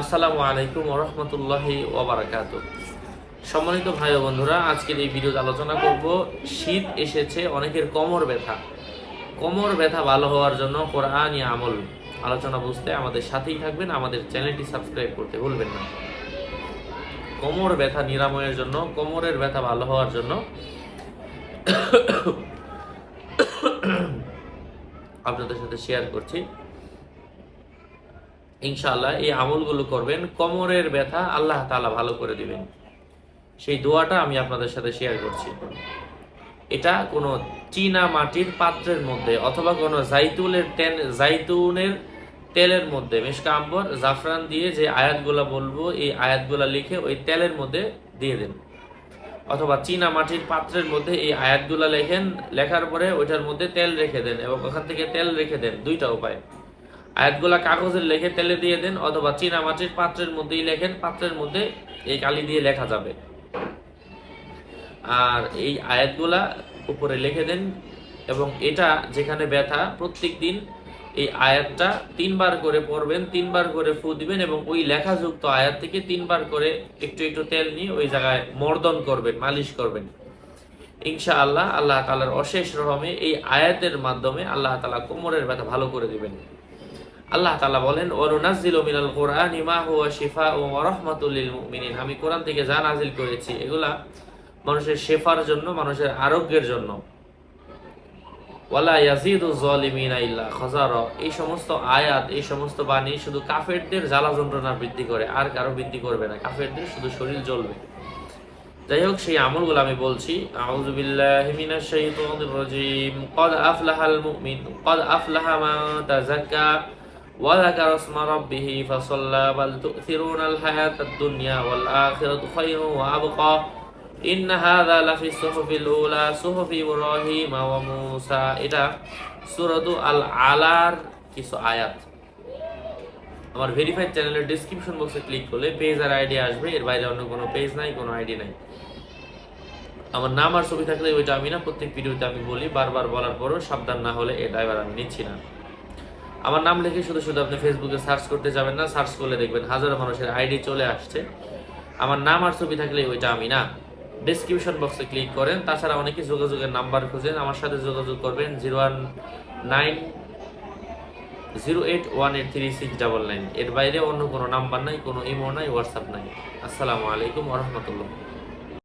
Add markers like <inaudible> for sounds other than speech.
আসসালামু আলাইকুম ওরহমতুল্লাহি ওবরাকাত সম্মানিত ভাই ও বন্ধুরা, আজকের এই ভিডিওতে আলোচনা করব, শীত এসেছে, অনেকের কোমর ব্যথা। কোমর ব্যথা ভালো হওয়ার জন্য কোরআন ই আমল। আলোচনা বুঝতে আমাদের সাথেই থাকবেন, আমাদের চ্যানেলটি সাবস্ক্রাইব করতে ভুলবেন না। কোমর ব্যথা নিরাময়ের জন্য, কোমরের ব্যথা ভালো হওয়ার জন্য <coughs> আপনাদের সাথে শেয়ার করছি। ইনশাআল্লাহ এই আমলগুলো করবেন। কোমরের ব্যথা আল্লাহ তাআলা ভালো করে দিবেন। সেই দোয়াটা আমি আপনাদের সাথে শেয়ার করছি। এটা কোনো চীনা মাটির পাত্রের মধ্যে অথবা কোনো জাইতুলের তেল, জাইতুনের তেলের মধ্যে, মেশকা জাফরান দিয়ে যে আয়াতগুলা বলব, এই আয়াতগুলা লিখে ওই তেলের মধ্যে দিয়ে দেন। অথবা চীনা মাটির পাত্রের মধ্যে এই আয়াতগুলা লেখেন, লেখার পরে ওইটার মধ্যে তেল রেখে দেন এবং ওখান থেকে তেল রেখে দেন। দুইটা উপায়। আয়াতগুলা কাগজের লেখে তেলে দিয়ে দেন অথবা চীনা মাটির পাত্রের মধ্যেই লেখেন, পাত্রের মধ্যে এই কালি দিয়ে লেখা যাবে। আর এই আয়াতগুলা উপরে লিখে দেন এবং এটা যেখানে ব্যথা, প্রত্যেক দিন এই আয়াতটা তিনবার করে পড়বেন, তিনবার করে ফু দিবেন এবং ওই লেখাযুক্ত আয়াত থেকে তিনবার করে একটু একটু তেল নিয়ে ওই জায়গায় মর্দন করবেন, মালিশ করবেন। ইনশা আল্লাহ আল্লাহ তালার অশেষ রহমে এই আয়াতের মাধ্যমে আল্লাহ তালা কোমরের ব্যথা ভালো করে দিবেন। আল্লাহ তালা বলেন মিনাল কোরআন ইমা শিফা ও রহমাতুল লিল মুমিনিন। আমি কোরআন থেকে যা নাজিল করেছি, এগুলা মানুষের শেফার জন্য, মানুষের আরোগ্যের জন্য। এই সমস্ত আয়াত, এই সমস্ত বাণী শুধু কাফেরদের জ্বালা যন্ত্রণা বৃদ্ধি করে, আর কারও বৃদ্ধি করবে না। কাফেরদের শুধু শরীর জ্বলবে। যাই হোক, সেই আমলগুলো আমি বলছি। আফলাহাল আফলাহা বাল তু'থিরুনাল হায়াতাদ দুনিয়া ওয়াল আখিরাতু খায়রুন ওয়া আবকা ইন্না হাযা লাফি সুহুফিল উলা সুহুফি ইব্রাহিম ওয়া মূসা এটা সূরাতু আল আলার কিছু আয়াত। আমার ভেরিফাইড চ্যানেলের ডেসক্রিপশন বক্সে ক্লিক করলে পেজ আর আইডি আসবে। এর বাইরে অন্য কোনো পেজ নাই, কোনো আইডি নাই। আমার নাম আর ছবি থাকলে ওইটা আমি না, প্রত্যেক ভিডিওতে আমি বলি, বারবার বলার পরও সাবধান না হলে এটা এবার আমি নিচ্ছি না। আমার নাম লিখে শুধু শুধু আপনি ফেসবুকে সার্চ করতে যাবেন না সার্চ করলে দেখবেন হাজারো মানুষের আইডি চলে আসছে। আমার নাম আর ছবি থাকলে ওইটা আমি না। ডিসক্রিপশন বক্সে ক্লিক করেন, তাছাড়া অনেকে যোগাযোগের নাম্বার খুঁজেন। আমার সাথে যোগাযোগ করবেন zero one nine zero eight one eight three six double nine. এর বাইরে অন্য কোনো নাম্বার নাই, কোনো ইমো নাই হোয়াটসঅ্যাপ নাই। আসসালামু আলাইকুম রহমতুল্লাহ।